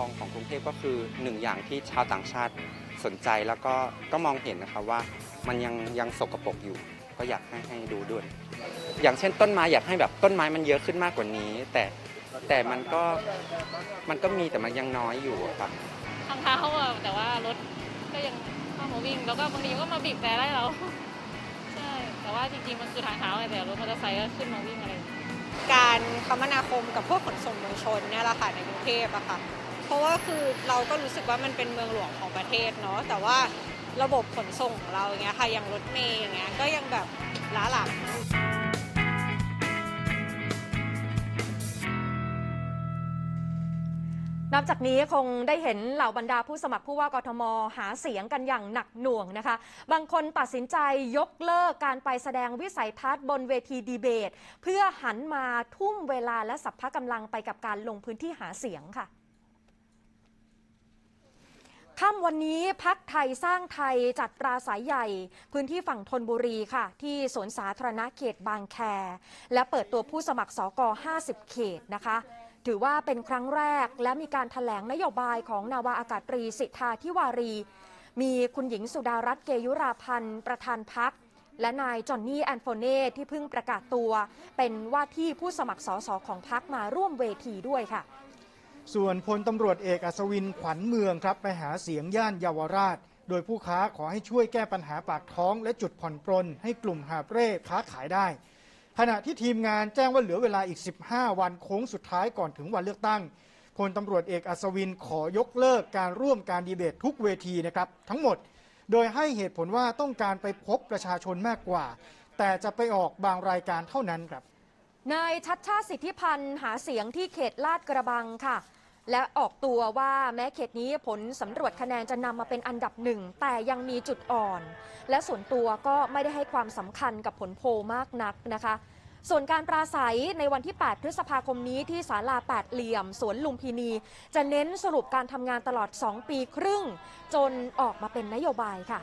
องของกรุงเทพก็คือหนึ่งอย่างที่ชาวต่างชาติสนใจแล้วก็ก็มองเห็นนะครับว่ามันยังยังสกปรกอยู่ ก็อยากให้ให้ดูด้วย อย่างเช่นต้นไม้อยากให้แบบต้นไม้มันเยอะขึ้นมากกว่านี้ แต่แต่มันก็มันก็มีแต่มันยังน้อยอยู่อะครับทางเท้าอะแต่ว่ารถก็ยังเข้ามาวิ่ง แล้วก็บางทีก็มาบีบแต่ไล่เราใช่แต่ว่าจริงๆมันคือทางเท้าไงแต่รถมอเตอร์ไซค์ก็ขึ้นมาวิ่งอะไรอย่างเงี้ยการคมนาคมกับพวกขนส่งมวลชนเนี่ยแหละค่ะในกรุงเทพอะค่ะ เพราะว่าคือเราก็รู้สึกว่ามันเป็นเมืองหลวงของประเทศเนาะแต่ว่าระบบขนส่งของเราอย่างเงี้ยค่ะอย่างรถเมย์อย่างเงี้ยก็ยังแบบล้าหลังนับจากนี้คงได้เห็นเหล่าบรรดาผู้สมัครผู้ว่ากทม หาเสียงกันอย่างหนักหน่วงนะคะ บางคนตัดสินใจยกเลิกการไปแสดงวิสัยทัศน์บนเวทีดีเบต เพื่อหันมาทุ่มเวลาและสัพพะกำลังไปกับการลงพื้นที่หาเสียงค่ะ ค่ำวันนี้พักไทยสร้างไทยจัดปราศัยใหญ่ พื้นที่ฝั่งธนบุรีค่ะ ที่สวนสาธารณะเขตบางแค และเปิดตัวผู้สมัครสก 50 เขตนะคะ ถือว่าเป็นครั้งแรกและมีการถแถลงนโยบายของนาวาอากาศตรีสิทธาธิวารี มีคุณหญิงสุดารัตน์เกยุราพันธ์ประธานพักและนายจอนนี่แอนโฟเน่ที่เพิ่งประกาศตัว เป็นว่าที่ผู้สมัครสสของพักมาร่วมเวทีด้วยค่ะ ส่วนพลตำรวจเอกอัศวินขวัญเมืองครับไปหาเสียงย่านเยาวราช โดยผู้ค้าขอให้ช่วยแก้ปัญหาปากท้องและจุดผ่อนปรนให้กลุ่มหาบเร่ค้าขายได้ ขณะที่ทีมงานแจ้งว่าเหลือเวลาอีก 15 วันโค้งสุดท้ายก่อนถึงวันเลือกตั้งพลตำรวจเอกอัศวินขอยกเลิกการร่วมการดีเบตทุกเวทีนะครับทั้งหมด โดยให้เหตุผลว่าต้องการไปพบประชาชนมากกว่า แต่จะไปออกบางรายการเท่านั้นครับ นายชัดชาติสิทธิพันธ์หาเสียงที่เขตลาดกระบังค่ะ และออกตัวว่าแม้เขตนี้ผลสำรวจคะแนนจะนำมาเป็นอันดับหนึ่ง แต่ยังมีจุดอ่อน และส่วนตัวก็ไม่ได้ให้ความสำคัญกับผลโพลมากนักนะคะ ส่วนการปราศัยในวันที่ 8 พฤษภาคมนี้ที่ศาลาแปดเหลี่ยม สวนลุมพินี จะเน้นสรุปการทำงานตลอด 2 ปีครึ่ง จนออกมาเป็นนโยบายค่ะ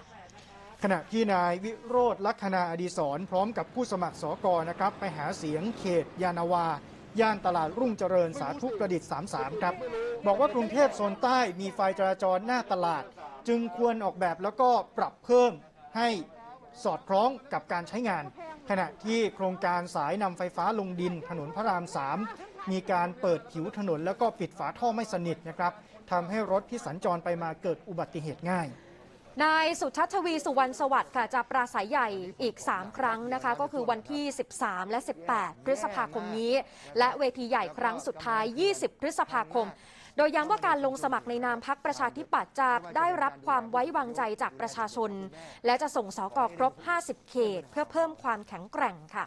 ขณะที่นายวิโรธลักษณาอดีศรพร้อมกับผู้สมัครสกอนะครับไปหาเสียงเขตยานาวา ย่านตลาดรุ่งเจริญสาธุประดิษฐ์ 33 ครับ บอกว่ากรุงเทพโซนใต้มีไฟจราจรหน้าตลาด จึงควรออกแบบแล้วก็ปรับเพิ่มให้สอดคล้องกับการใช้งาน ขณะที่โครงการสายนำไฟฟ้าลงดินถนนพระราม 3 มีการเปิดผิวถนนแล้วก็ปิดฝาท่อไม่สนิทนะครับทำให้รถที่สัญจรไปมาเกิดอุบัติเหตุง่าย นายสุชัชวีสุวรรณสวัสดิ์ค่ะจะปราศัยใหญ่อีก 3 ครั้งนะคะ ก็คือวันที่ 13 และ 18 พฤษภาคมนี้ และเวทีใหญ่ครั้งสุดท้าย 20 พฤษภาคม โดยย้ำว่าการลงสมัครในนามพักประชาธิปัตย์จะได้รับความไว้วางใจจากประชาชน และจะส่งสกครบ 50 เขต เพื่อเพิ่มความแข็งแกร่งค่ะ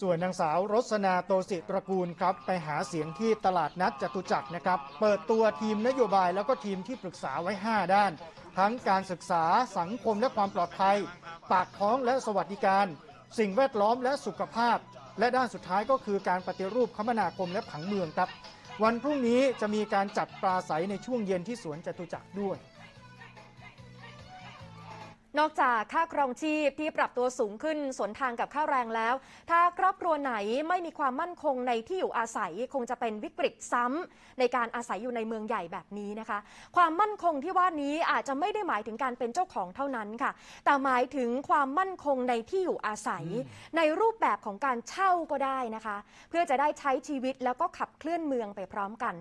ส่วนนางสาวรสนาโตสิตระกูลครับไปหาเสียงที่ตลาดนัดจตุจักรนะครับเปิดตัวทีมนโยบายแล้วก็ทีมที่ปรึกษาไว้ 5 ด้าน ทั้งการศึกษาสังคมและความปลอดภัย ปากท้องและสวัสดิการ สิ่งแวดล้อมและสุขภาพ และด้านสุดท้ายก็คือการปฏิรูปคมนาคมและผังเมืองครับ วันพรุ่งนี้จะมีการจัดปราศัยในช่วงเย็นที่สวนจตุจักรด้วย นอกจากค่าครองชีพที่ปรับตัวสูงขึ้นสวนทางกับค่าแรงแล้ว ถ้าครอบครัวไหนไม่มีความมั่นคงในที่อยู่อาศัยคงจะเป็นวิกฤตซ้ำในการอาศัยอยู่ในเมืองใหญ่แบบนี้นะคะ ความมั่นคงที่ว่านี้อาจจะไม่ได้หมายถึงการเป็นเจ้าของเท่านั้นค่ะ แต่หมายถึงความมั่นคงในที่อยู่อาศัย ในรูปแบบของการเช่าก็ได้นะคะ เพื่อจะได้ใช้ชีวิตแล้วก็ขับเคลื่อนเมืองไปพร้อมกัน